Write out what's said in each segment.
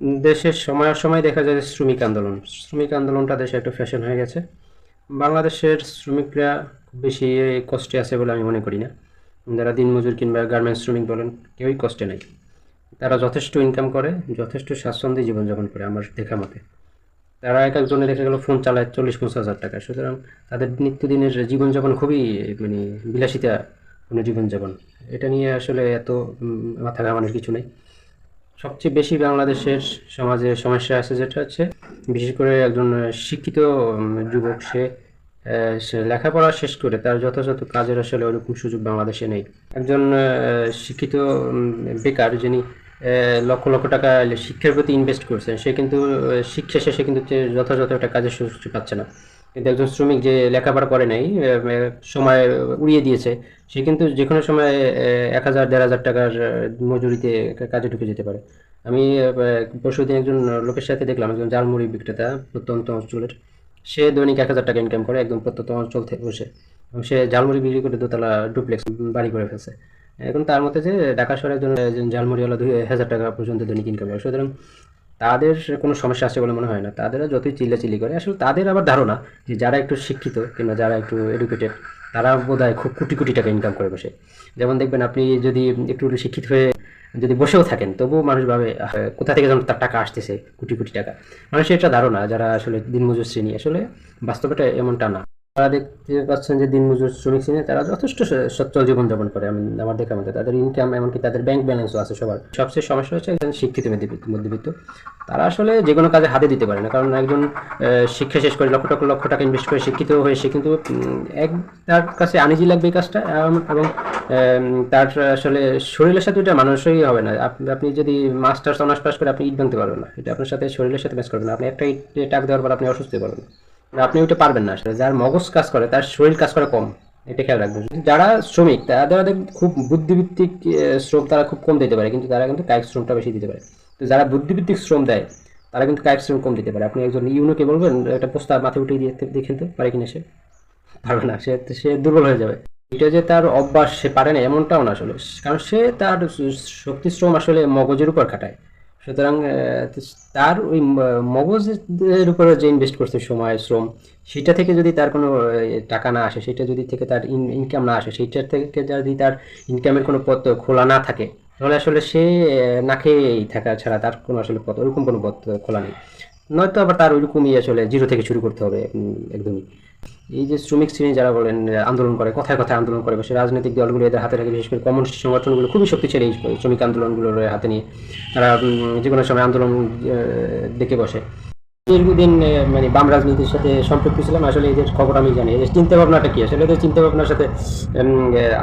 দেশের সময় সময় দেখা যায় শ্রমিক আন্দোলন। শ্রমিক আন্দোলনটা দেশে একটু ফ্যাশন হয়ে গেছে। বাংলাদেশের শ্রমিকরা বেশি কষ্টে আছে বলে আমি মনে করি না। যারা দিনমজুর কিংবা গার্মেন্টস শ্রমিক বলেন, কেউই কষ্টে নাই। তারা যথেষ্ট ইনকাম করে, যথেষ্ট স্বাচ্ছন্দ্যে জীবনযাপন করে আমার দেখা মতে। তারা এক একজনে দেখা গেল ফোন চালায় চল্লিশ পঞ্চাশ হাজার টাকা। সুতরাং তাদের নিত্যদিনের জীবনযাপন খুবই মানে বিলাসিতা কোনো জীবনযাপন। এটা নিয়ে আসলে এত মাথা ঘামানোর কিছু নেই। সবচেয়ে বেশি বাংলাদেশের সমাজে সমস্যা আছে যেটা হচ্ছে, বিশেষ করে একজন শিক্ষিত যুবক, সে লেখাপড়া শেষ করে তার যথাযথ কাজের আসলে ওরকম সুযোগ বাংলাদেশে নেই। একজন শিক্ষিত বেকার যিনি লক্ষ লক্ষ টাকা শিক্ষার প্রতি ইনভেস্ট করছেন, সে কিন্তু শিক্ষা শেষে কিন্তু যথাযথ একটা কাজের সুযোগ পাচ্ছে না। কিন্তু একজন শ্রমিক যে লেখাপড়া করে নাই সময় উড়িয়ে দিয়েছে, সে কিন্তু যে কোনো সময় এক হাজার, দেড় হাজার টাকার মজুরিতে কাজে ঢুকে যেতে পারে। আমি পরশুদিন একজন লোকের সাথে দেখলাম, একজন জালমুড়ি বিক্রেতা, প্রত্যন্ত অঞ্চলের। সে দৈনিক এক হাজার টাকা ইনকাম করে, একদম প্রত্যন্ত অঞ্চল থেকে বসে। এবং সে ঝালমুড়ি বিক্রি করে দোতলা ডুপ্লেক্স বাড়ি করে ফেলছে। এখন তার মতে যে ঢাকা শহরে একজন একজন ঝালমুড়িওয়ালা দুই হাজার টাকা পর্যন্ত দৈনিক ইনকাম করে। সুতরাং তাদের কোনো সমস্যা আছে বলে মনে হয় না। তাদের যতই চিল্লাচিল্লি করে, আসলে তাদের আবার ধারণা যে যারা একটু শিক্ষিত কিংবা যারা একটু এডুকেটেড তারা বোধ খুব কোটি কোটি টাকা ইনকাম করে বসে। যেমন দেখবেন আপনি যদি একটু শিক্ষিত হয়ে যদি বসেও থাকেন, তবুও মানুষ ভাবে কোথা থেকে যেন তার টাকা আসতেছে, কোটি কোটি টাকা। মানুষের এটা ধারণা, যারা আসলে দিনমজুর শ্রেণি, আসলে বাস্তবটা এমনটা না। তারা দেখতে পাচ্ছেন যে দিনমজুর শ্রমিক শ্রেণি, তারা যথেষ্ট সচ্ছল জীবনযাপন করে আমি আমার দেখা মতে। তাদের ইনকাম এমনকি তাদের ব্যাংক ব্যালেন্সও আছে সবার। সবচেয়ে সমস্যা হচ্ছে একজন শিক্ষিত মধ্যবিত্ত তারা আসলে যে কোনো কাজে হাতে দিতে পারে না। কারণ একজন শিক্ষা শেষ করে লক্ষ টাকা লক্ষ টাকা ইনভেস্ট করে শিক্ষিত হয়ে সে কিন্তু এক তার কাছে আনিজি লাগবে কাজটা এবং তার আসলে শরীরের সাথে এটা মানুষই হবে না। আপ- আপনি যদি মাস্টার্স অনার্স পাস করে আপনি ইট ভাঙতে পারবেন না। এটা আপনার সাথে শরীরের সাথে ম্যাচ করবে না। আপনি একটা ইট টাক দেওয়ার পর আপনি অসুস্থ হয়ে পারবেন আপনি ওইটা পারবেন না আসলে। যার মগজ কাজ করে, তার শরীর কাজ করে কম। এটা খেয়াল রাখবেন। যারা শ্রমিক দেখবেন খুব বুদ্ধিভিত্তিক শ্রম তারা খুব কম দিতে পারে, কিন্তু তারা কিন্তু কায়িক শ্রমটা বেশি দিতে পারে। তো যারা বুদ্ধিভিত্তিক শ্রম দেয়, তারা কিন্তু কায়িক শ্রম কম দিতে পারে। আপনি একজন ইউনোকে বলবেন, একটা প্রস্তাব মাথায় উঠিয়ে দিয়ে দেখেন তো পারে কিনা সে? পারবে না, সে সে দুর্বল হয়ে যাবে। এটা যে তার অভ্যাস, সে পারে না, এমনটাও না আসলে। কারণ সে তার শক্তি শ্রম আসলে মগজের উপর খাটায়। সুতরাং তার ওই মগজের উপরে যে ইনভেস্ট করছে সময়, শ্রম, সেটা থেকে যদি তার কোনো টাকা না আসে, সেটা যদি থেকে তার ইনকাম না আসে সেইটার থেকে যদি তার ইনকামের কোনো পথ খোলা না থাকে, তাহলে আসলে সে না খেয়েই থাকা ছাড়া তার কোনো আসলে পথ, ওরকম কোনো পথ খোলা নেই। নয়তো আবার তার ওইরকমই আসলে জিরো থেকে শুরু করতে হবে একদমই। এই যে শ্রমিক শ্রেণি যারা বলেন আন্দোলন করে কথায় কথায় আন্দোলন করে বসে রাজনৈতিক দলগুলো এদের হাতে রাখে বিশেষ করে কমিউনিস্ট সংগঠনগুলো খুবই শক্তিশালী শ্রমিক আন্দোলনগুলোর হাতে নিয়ে তারা যে কোনো সময় আন্দোলন ডেকে বসে। দীর্ঘদিন মানে বাম রাজনীতির সাথে সম্পৃক্ত ছিলাম আসলে এদের খবর আমি জানি। এদের চিন্তা ভাবনাটা কি? আসলে এদের চিন্তা ভাবনার সাথে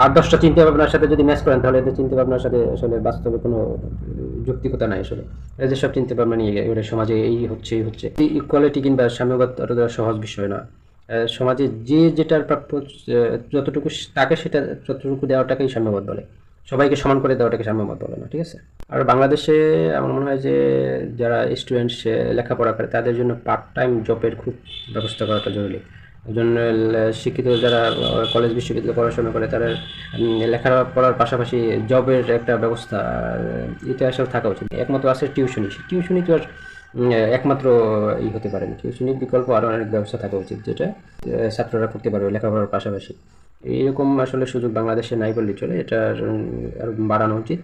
আট দশটা চিন্তা ভাবনার সাথে যদি ম্যাচ করেন তাহলে এদের চিন্তা ভাবনার সাথে আসলে বাস্তবে কোনো যৌক্তিকতা নাই আসলে। এদের সব চিন্তা ভাবনা নিয়ে এবারে সমাজে এই হচ্ছে এই হচ্ছে। ইকুয়ালিটি কিংবা সাম্যবাদ সহজ বিষয় না আহ, সমাজে যে যেটার প্রাপ্য যতটুকু তাকে সেটা যতটুকু দেওয়াটাকেই সাম্যবাদ বলে। সবাইকে সমান করে দেওয়াটাকে সাম্যবাদ বলে না ঠিক আছে? আর বাংলাদেশে আমার মনে হয় যে যারা স্টুডেন্টস লেখাপড়া করে তাদের জন্য পার্ট টাইম জবের খুব ব্যবস্থা করাটা জরুরি। আহ, শিক্ষিত যারা কলেজ বিশ্ববিদ্যালয়ে পড়াশোনা করে তারা লেখাপড়ার পাশাপাশি জবের একটা ব্যবস্থা এটা আসলে থাকা উচিত। একমাত্র আছে টিউশনি। টিউশনি তো আর একমাত্র ই হতে পারেন না টিউশনির বিকল্প আরও অনেক ব্যবস্থা থাকা উচিত যেটা ছাত্ররা করতে পারবে লেখাপড়ার পাশাপাশি। এইরকম আসলে সুযোগ বাংলাদেশে নাই বললেই চলে এটা আরও বাড়ানো উচিত।